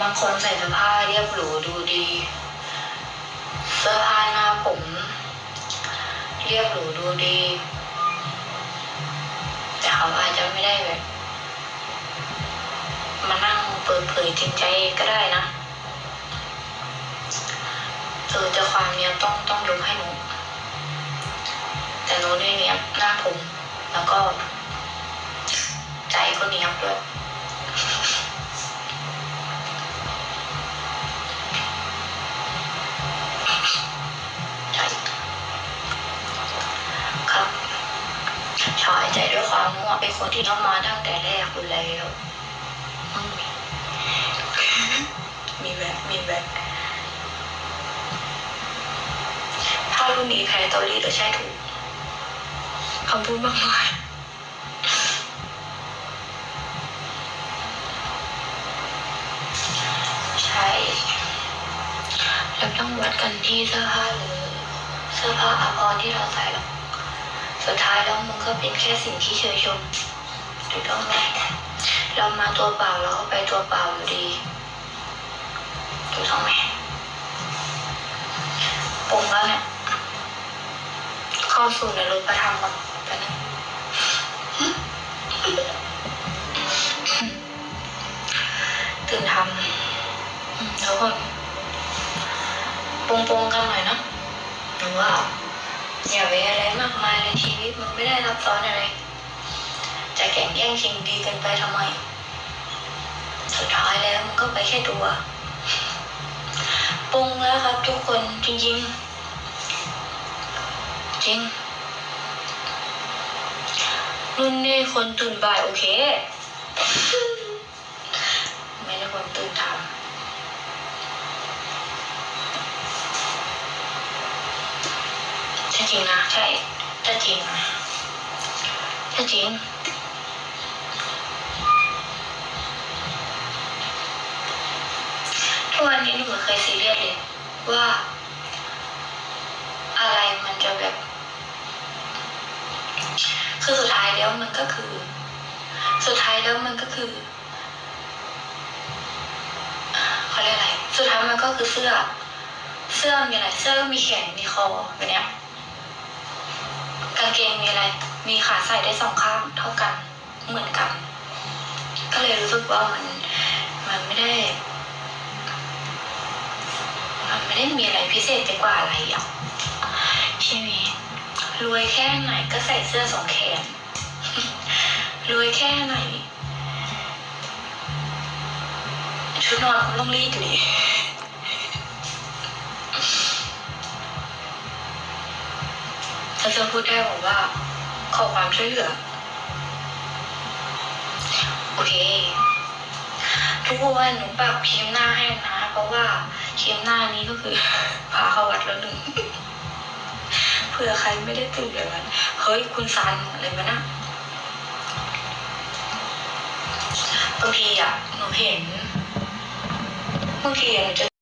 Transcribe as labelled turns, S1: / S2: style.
S1: บางคนใส่เสื้อผ้าเรียบหรูดูดี เสื้อผ้าหน้าผม เรียบหรูดูดี แต่เขาอาจจะไม่ได้แบบ มานั่งเปิดเผยจริงใจก็ได้นะเออแต่ความเนี้ยต้องต้องยกให้หนู แต่หนูได้เนี้ยหน้าผมแล้วก็ ชายใจด้วยความมั่วเป็นคนที่เข้ามาตั้งแต่แรกอยู่แล้วอืมมีแวะมีแวะถ้ารุ่นนี้แพ้เตอรี่หรือใช่ถูกคำพูดมากมายใช่แล้วต้องวัดกันที่เสื้อผ้าหรือเสื้อผ้าอาภรณ์ที่เราใส่หรอก สุดท้ายแล้วมันก็เป็นแค่สิ่งที่เชยชมถูกต้องไหมเรามาตัวเปล่าเราก็ไปตัวเปล่าอยู่ดีถูกต้องไหมปรุงแล้วเนี่ยเข้าสู่ในรถปธระทับก่อนแป๊บนึงตื่นทำแล้วก็ปงปงๆกันหน่อยนะหรือว่า อย่าไปอะไรมากมายในชีวิตมันไม่ได้ซับซ้อนอะไร จะแข่งแย่งชิงดีกันไปทำไม สุดท้ายแล้วมันก็ไปแค่ตัวปรุงแล้วครับ ทุกคนจริงๆจริงรุ่นนี้คนตื่นบ่ายโอเค ไม่ได้คนตื่นทำ ถ้าจริงนะใช่ถ้าจริงนะถ้าจริงทุกวันนี้หนูไม่เคยซีเรียสเลยว่าอะไรมันจะแบบ คือสุดท้ายแล้วมันก็คือ สุดท้ายแล้วมันก็คือเขาเรียกอะไร สุดท้ายมันก็คือเสื้อ เสื้อมีอะไร เสื้อมีแขน มีคอแบบเนี้ยางเกงมีอะไร มีขาใส่ได้สองข้างเท่ากัน เหมือนกัน ก็เลยรู้สึกว่ามัน มันไม่ได้ มันไม่ได้มีอะไรพิเศษไปกว่าอะไรอะใช่ไหมรวยแค่ไหนก็ใส่เสื้อสองแขน รวยแค่ไหนชุดนอนก็ต้องรีดอยู่ เราจะพูดได้บอกว่า ขอความช่วยเหลือ โอเค ทุกวันหนูปรับครีมหน้าให้นะ เพราะว่าครีมหน้านี้ก็คือพาเข้าวัดแล้วหนึ่งเผื่อใครไม่ได้ตื่นแบบนั้นเฮ้ยคุณซันอะไรมานะบางทีอะหนูเห็นบางทีอะหนูจะ